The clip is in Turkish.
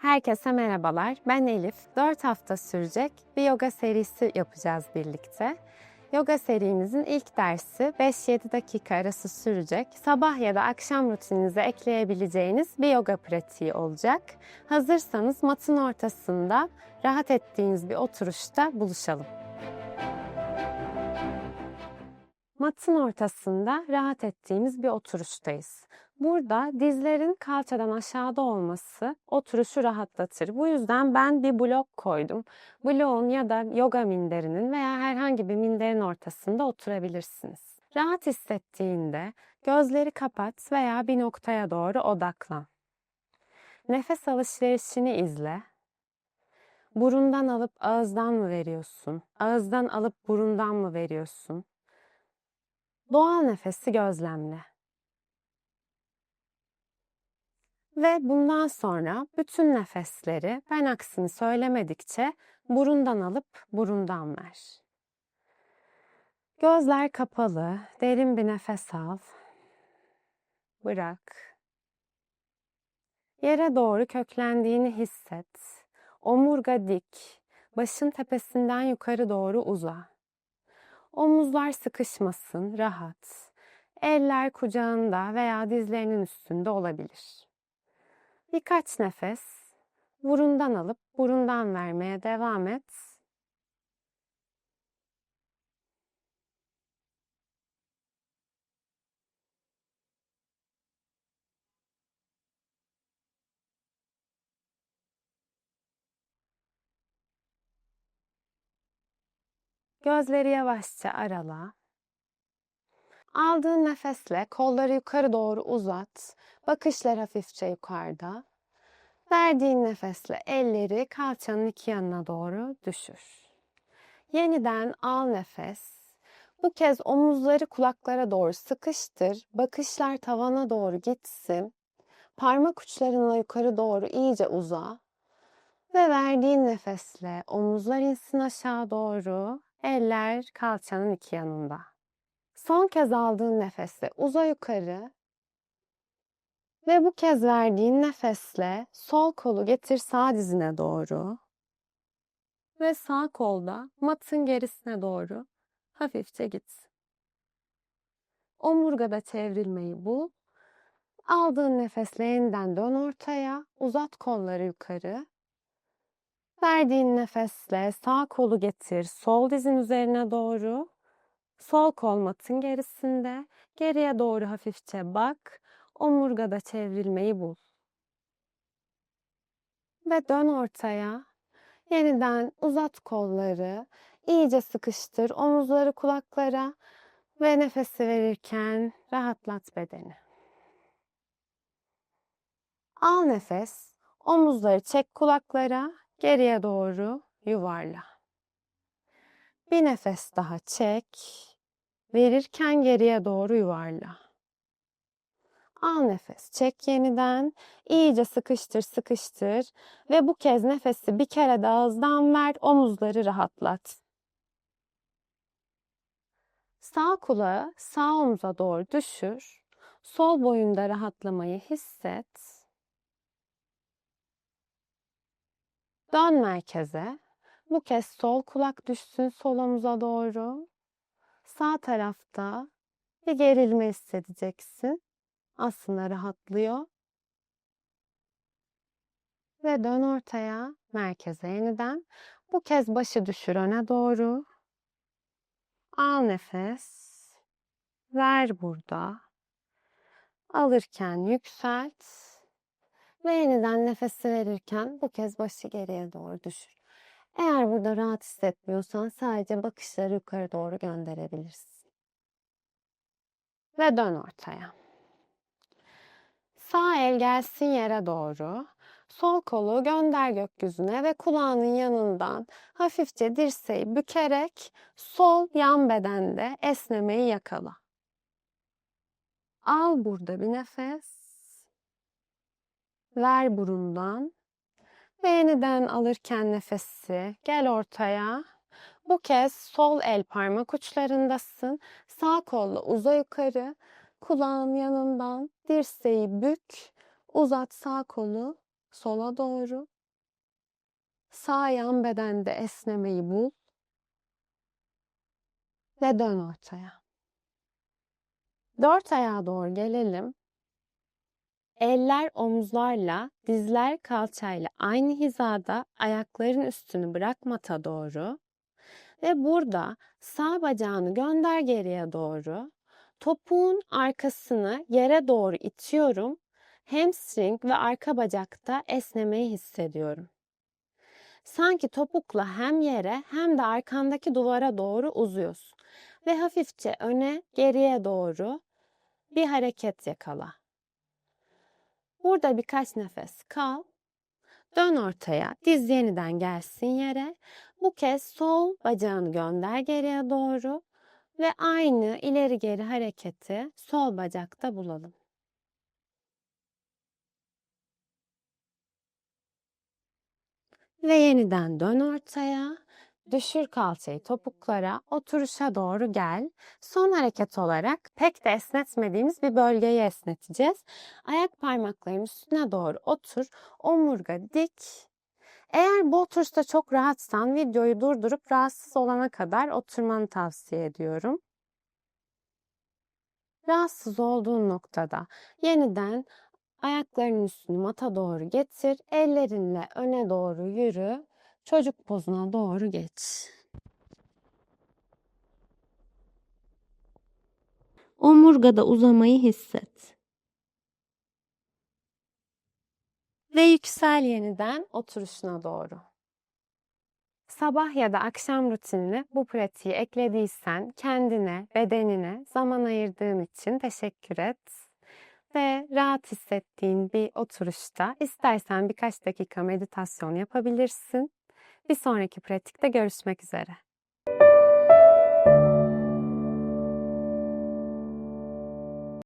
Herkese merhabalar. Ben Elif. 4 hafta sürecek bir yoga serisi yapacağız birlikte. Yoga serimizin ilk dersi 5-7 dakika arası sürecek. Sabah ya da akşam rutininize ekleyebileceğiniz bir yoga pratiği olacak. Hazırsanız matın ortasında rahat ettiğiniz bir oturuşta buluşalım. Matın ortasında rahat ettiğimiz bir oturuştayız. Burada dizlerin kalçadan aşağıda olması oturuşu rahatlatır. Bu yüzden ben bir blok koydum. Bloğun ya da yoga minderinin veya herhangi bir minderin ortasında oturabilirsiniz. Rahat hissettiğinde gözleri kapat veya bir noktaya doğru odaklan. Nefes alışverişini izle. Burundan alıp ağızdan mı veriyorsun? Ağızdan alıp burundan mı veriyorsun? Doğal nefesi gözlemle. Ve bundan sonra bütün nefesleri ben aksini söylemedikçe burundan alıp burundan ver. Gözler kapalı, derin bir nefes al. Bırak. Yere doğru köklendiğini hisset. Omurga dik, başın tepesinden yukarı doğru uza. Omuzlar sıkışmasın, rahat. Eller kucağında veya dizlerinin üstünde olabilir. Birkaç nefes burundan alıp burundan vermeye devam et. Gözleri yavaşça arala. Aldığın nefesle kolları yukarı doğru uzat. Bakışlar hafifçe yukarıda. Verdiğin nefesle elleri kalçanın iki yanına doğru düşür. Yeniden al nefes. Bu kez omuzları kulaklara doğru sıkıştır. Bakışlar tavana doğru gitsin. Parmak uçlarınla yukarı doğru iyice uza. Ve verdiğin nefesle omuzlar insin aşağı doğru. Eller kalçanın iki yanında. Son kez aldığın nefesle uza yukarı ve bu kez verdiğin nefesle sol kolu getir sağ dizine doğru ve sağ kolda matın gerisine doğru hafifçe git. Omurgada çevrilmeyi bul. Aldığın nefesle yeniden dön ortaya, uzat kolları yukarı. Verdiğin nefesle sağ kolu getir sol dizin üzerine doğru. Sol kol matın gerisinde. Geriye doğru hafifçe bak. Omurgada çevrilmeyi bul. Ve dön ortaya. Yeniden uzat kolları. İyice sıkıştır omuzları kulaklara ve nefesi verirken rahatlat bedeni. Al nefes. Omuzları çek kulaklara. Geriye doğru yuvarla. Bir nefes daha çek. Verirken geriye doğru yuvarla. Al nefes, çek yeniden. İyice sıkıştır, sıkıştır ve bu kez nefesi bir kere de ağızdan ver, omuzları rahatlat. Sağ kulağı sağ omuza doğru düşür. Sol boyunda rahatlamayı hisset. Dön merkeze. Bu kez sol kulak düşsün sol omuza doğru. Sağ tarafta bir gerilme hissedeceksin. Aslında rahatlıyor. Ve dön ortaya, merkeze yeniden. Bu kez başı düşür öne doğru. Al nefes. Ver burada. Alırken yükselt. Ve yeniden nefesi verirken bu kez başı geriye doğru düşür. Eğer burada rahat hissetmiyorsan sadece bakışları yukarı doğru gönderebilirsin. Ve dön ortaya. Sağ el gelsin yere doğru. Sol kolu gönder gökyüzüne ve kulağının yanından hafifçe dirseği bükerek sol yan bedende esnemeyi yakala. Al burada bir nefes. Ver burundan. Ve yeniden alırken nefesi gel ortaya. Bu kez sol el parmak uçlarındasın. Sağ kolla uza yukarı. Kulağın yanından dirseği bük. Uzat sağ kolu sola doğru. Sağ yan bedende esnemeyi bul ve dön ortaya. Dört ayağa doğru gelelim. Eller omuzlarla, dizler kalçayla aynı hizada ayakların üstünü bırak mata doğru. Ve burada sağ bacağını gönder geriye doğru. Topuğun arkasını yere doğru itiyorum. Hamstring ve arka bacakta esnemeyi hissediyorum. Sanki topukla hem yere hem de arkandaki duvara doğru uzuyorsun. Ve hafifçe öne, geriye doğru bir hareket yakala. Burada birkaç nefes kal. Dön ortaya, diz yeniden gelsin yere. Bu kez sol bacağını gönder geriye doğru ve aynı ileri geri hareketi sol bacakta bulalım. Ve yeniden dön ortaya. Düşür kalçayı topuklara, oturuşa doğru gel. Son hareket olarak pek de esnetmediğimiz bir bölgeyi esneteceğiz. Ayak parmaklarının üstüne doğru otur. Omurga dik. Eğer bu oturuşta çok rahatsan videoyu durdurup rahatsız olana kadar oturmanı tavsiye ediyorum. Rahatsız olduğun noktada yeniden ayaklarının üstünü mata doğru getir. Ellerinle öne doğru yürü. Çocuk pozuna doğru geç. Omurgada uzamayı hisset. Ve yüksel yeniden oturuşuna doğru. Sabah ya da akşam rutinine bu pratiği eklediysen kendine, bedenine zaman ayırdığın için teşekkür et. Ve rahat hissettiğin bir oturuşta istersen birkaç dakika meditasyon yapabilirsin. Bir sonraki pratikte görüşmek üzere.